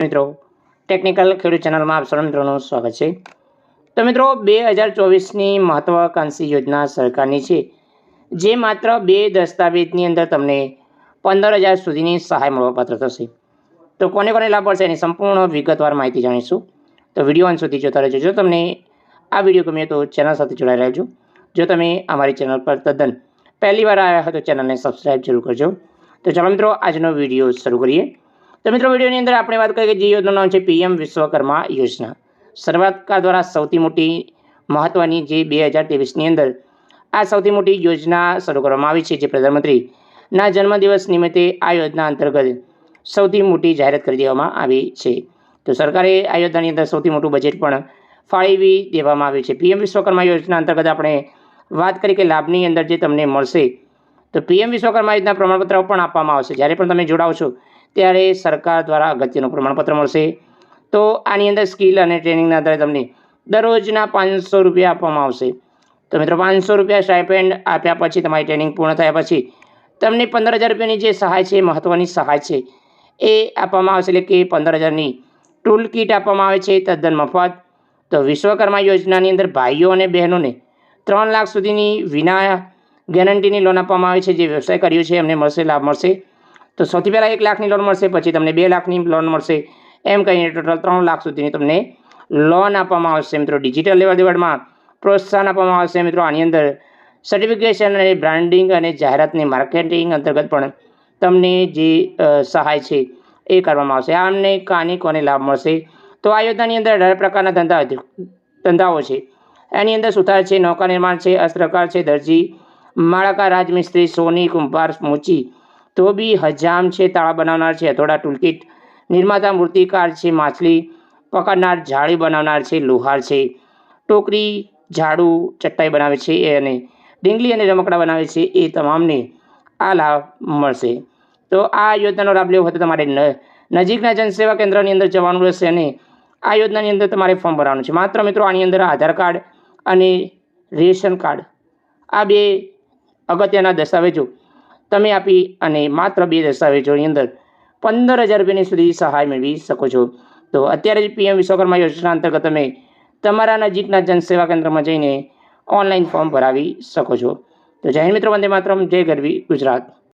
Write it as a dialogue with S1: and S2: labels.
S1: મિત્રો ટેકનિકલ ખેડૂત ચેનલમાં આપ સૌ મિત્રોનું સ્વાગત છે. તો મિત્રો, બે હજાર ચોવીસની મહત્વાકાંક્ષી યોજના સરકારની છે. જે માત્ર બે દસ્તાવેજની અંદર તમને પંદર હજાર સુધીની સહાય મળવાપાત્ર થશે. તો કોને કોને લાભ પડશે એની સંપૂર્ણ વિગતવાર માહિતી જાણીશું. તો વીડિયો અંત સુધી જોતા રહેજો. જો તમને આ વીડિયો ગમે તો ચેનલ સાથે જોડાઈ રહેજો. જો તમે અમારી ચેનલ પર તદ્દન પહેલી વાર આવ્યા હોય તો ચેનલને સબસ્ક્રાઈબ જરૂર કરજો. તો ચાલો મિત્રો, આજનો વીડિયો શરૂ કરીએ. તો મિત્રો, વિડીયોની અંદર આપણે વાત કરીએ કે જે યોજનાનું નામ છે પીએમ વિશ્વકર્મા યોજના. સરકાર દ્વારા સૌથી મોટી મહત્ત્વની જે બે હજાર ત્રેવીસની અંદર આ સૌથી મોટી યોજના શરૂ કરવામાં આવી છે, જે પ્રધાનમંત્રીના જન્મદિવસ નિમિત્તે આ યોજના અંતર્ગત સૌથી મોટી જાહેરાત કરી દેવામાં આવી છે. તો સરકારે આ યોજનાની અંદર સૌથી મોટું બજેટ પણ ફાળવી દેવામાં આવ્યું છે. પીએમ વિશ્વકર્મા યોજના અંતર્ગત આપણે વાત કરી કે લાભની અંદર જે તમને મળશે તો પીએમ વિશ્વકર્મા યોજના પ્રમાણપત્ર પણ આપવામાં આવશે. જ્યારે પણ તમે જોડાવ છો ત્યારે સરકાર દ્વારા અગત્યનું પ્રમાણપત્ર મળશે. તો આની અંદર સ્કિલ અને ટ્રેનિંગના આધારે તમને દરરોજના પાંચસો રૂપિયા આપવામાં આવશે. તો મિત્રો, પાંચસો રૂપિયા સ્ટાઇપેન્ડ આપ્યા પછી તમારી ટ્રેનિંગ પૂર્ણ થયા પછી તમને પંદર હજાર રૂપિયાની જે સહાય છે મહત્ત્વની સહાય છે એ આપવામાં આવશે. એટલે કે પંદર હજારની ટૂલ કિટ આપવામાં આવે છે તદ્દન મફત. તો વિશ્વકર્મા યોજનાની અંદર ભાઈઓ અને બહેનોને ત્રણ લાખ સુધીની વિના ગેરંટીની લોન આપવામાં આવે છે, જે વ્યવસાય કર્યો છે, એમને મળશે, લાભ મળશે. તો સૌથી પહેલાં એક લાખની લોન મળશે, પછી તમને બે લાખની લોન મળશે. એમ કહીને ટોટલ ત્રણ લાખ સુધીની તમને લોન આપવામાં આવશે મિત્રો. ડિજિટલ લેવડ દેવડમાં પ્રોત્સાહન આપવામાં આવશે મિત્રો. આની અંદર સર્ટિફિકેશન અને બ્રાન્ડિંગ અને જાહેરાતની માર્કેટિંગ અંતર્ગત પણ તમને જે સહાય છે, એ કરવામાં આવશે. આમને કાની કોને લાભ મળશે. તો આ યોજનાની અંદર અઢાર પ્રકારના ધંધા, ધંધાઓ છે. એની અંદર સુથાર છે, નૌકા નિર્માણ છે, અસ્ત્રકાર છે, દરજી માળાકાર રાજમિસ્ત્રી સોની કુંભાર મૂચી. ધોબી હજામ છે, તાળા બનાવનાર છે, હથોડા ટૂલકીટ. નિર્માતા મૂર્તિકાર છે, માછલી પકડનાર જાળી બનાવનાર છે, લોહાર છે. ટોકરી, ઝાડુ ચટ્ટાઈ બનાવે છે એ અને ડીંગલી અને રમકડા બનાવે છે, એ તમામને આ લાભ મળશે. તો આ યોજનાનો લાભ લેવો હોય તો તમારે નજીકના જનસેવા કેન્દ્રની અંદર જવાનું રહેશે અને આ યોજનાની અંદર તમારે ફોર્મ ભરવાનું છે. માત્ર મિત્રો આની અંદર આધાર કાર્ડ અને રેશન કાર્ડ. આ બે અગત્યના દસ્તાવેજો તમે આપી અને માત્ર બે દસ્તાવેજોની અંદર પંદર હજાર રૂપિયાની સુધી સહાય મેળવી શકો છો. તો અત્યારે જ પીએમ વિશ્વકર્મા યોજના અંતર્ગત તમે તમારા નજીકના જનસેવા કેન્દ્રમાં જઈને ઓનલાઈન ફોર્મ ભરાવી શકો છો. તો જય મિત્રો, વંદે માત્રમ, જય ગરવી ગુજરાત.